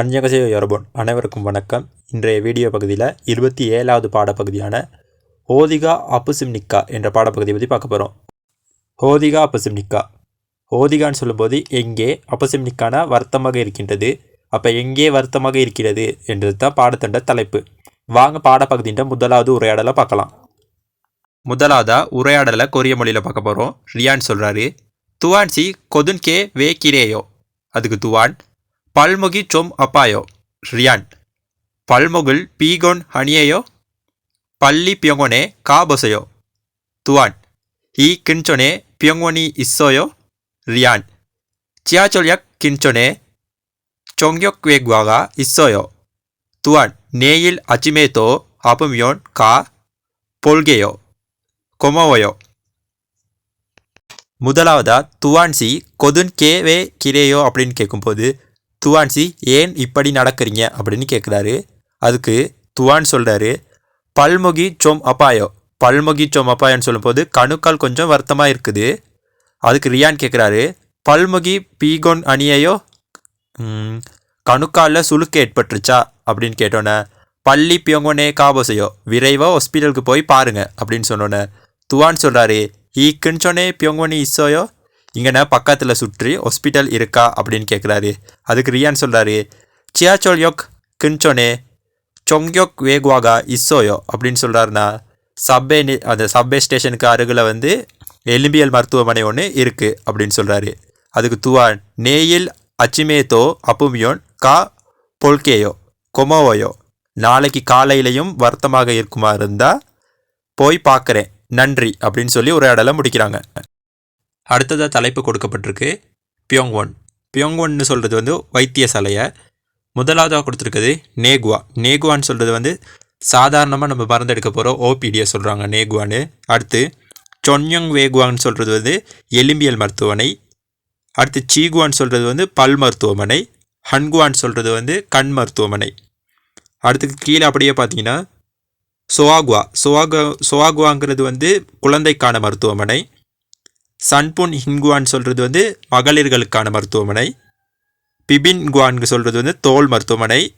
அஞ்சகசையோ யரபோன் அனைவருக்கும் வணக்கம். இன்றைய வீடியோ பகுதியில் இருபத்தி ஏழாவது பாடப்பகுதியான ஹோதிகா அப்புசிம்னிக்கா என்ற பாடப்பகுதியை பற்றி பார்க்க போகிறோம் ஹோதிகா அப்புசிம்னிக்கா. ஹோதிகான்னு சொல்லும்போது எங்கே அப்புசிம்னிக்கான வருத்தமாக இருக்கின்றது அப்போ எங்கே வருத்தமாக இருக்கிறது என்றது தான் பாடத்தண்ட தலைப்பு. வாங்க பாடப்பகுதின்ற முதலாவது உரையாடலை பார்க்கலாம். முதலாவதாக உரையாடலை கொரிய மொழியில் பார்க்க போகிறோம் ரியான் சொல்கிறாரு துவான்சி கொதுன்கே வே கிரேயோ அதுக்கு துவான் பல்முகி சொம் அப்பாயோ ரியான் பல்முகுல் பீகொன் ஹனியேயோ பள்ளி பியொங்கொனே காபொசையோ துவான் 이 근처에 병원이 있어요? 리안. 지하철역 근처에 정격외과가 있어요. 또한 내일 아침에도 아프면 가 볼게요. 고마워요. முதலாவதா துவான்சி கொதுன் கேவே கிரேயோ அப்படின்னு கேட்கும்போது துவான்சி ஏன் இப்படி நடக்கிறீங்க? அப்படின்னு கேட்குறாரு அதுக்கு துவான் சொல்கிறாரு பல்முகி சோம் அப்பாயோ பல்முகி சொம் அப்பாயோன்னு சொல்லும்போது கணுக்கால் கொஞ்சம் வருத்தமாக இருக்குது. அதுக்கு ரியான் கேட்குறாரு பல்முகி பீகோன் அணியையோ? கணுக்காலில் சுளுக்கு ஏற்பட்டுருச்சா? அப்படின்னு கேட்டோன்னே பள்ளி பியோங்கோனே காபோசையோ விரைவாக ஹாஸ்பிட்டலுக்கு போய் பாருங்கள் அப்படின்னு சொன்னோன்னே துவான் சொல்கிறாரு ஈ கிண்சோனே பியங்கோனி இஸ்ஸோயோ? இங்கன பக்கத்தில் சுற்றி ஹாஸ்பிட்டல் இருக்கா அப்படின்னு கேட்குறாரு அதுக்கு ரியான் சொல்கிறாரு சியாச்சோல் யோக் கின்சோனே சொங்யோக் வேகுவாகா இஸ்ஸோயோ? அப்படின்னு சொல்கிறாருன்னா சப்வே அந்த சப்வே ஸ்டேஷனுக்கு அருகில் வந்து எலும்பியல் மருத்துவமனை ஒன்று இருக்குது அப்படின்னு சொல்கிறாரு அதுக்கு துவான் நேயில் அச்சிமேத்தோ அப்புமியோன் கா பொல்கேயோ கொமோவோயோ நாளைக்கு காலையிலையும் வருத்தமாக இருக்குமா இருந்தால் போய் பார்க்குறேன் நன்றி அப்படின்னு சொல்லி உரையாடலை முடிக்கிறாங்க. அடுத்ததாக தலைப்பு கொடுக்கப்பட்டிருக்கு. பியோங் ஒன் பியோங் ஒன்னு சொல்கிறது வந்து வைத்தியசாலையை. முதலாவதாக கொடுத்துருக்குது நேகுவா. நேகுவான்னு சொல்கிறது வந்து சாதாரணமாக நம்ம மருந்தெடுக்க போகிறோம் ஓபிடியை சொல்கிறாங்க நேகுவான்னு. அடுத்து சொன்யங் வேகுவான்னு சொல்கிறது வந்து எலும்பியல் மருத்துவமனை. அடுத்து சீகுவான்னு சொல்கிறது வந்து பல் மருத்துவமனை. ஹன்குவான்னு சொல்கிறது வந்து கண் மருத்துவமனை. அடுத்து கீழே அப்படியே பார்த்தீங்கன்னா சுவாகுவா. சுவாகு சுவாகுவாங்கிறது வந்து குழந்தைக்கான மருத்துவமனை. சன்புன் ஹின்குவான்னு சொல்கிறது வந்து மகளிர்களுக்கான மருத்துவமனை. பிபின் குவான்னு சொல்கிறது வந்து தோல் மருத்துவமனை.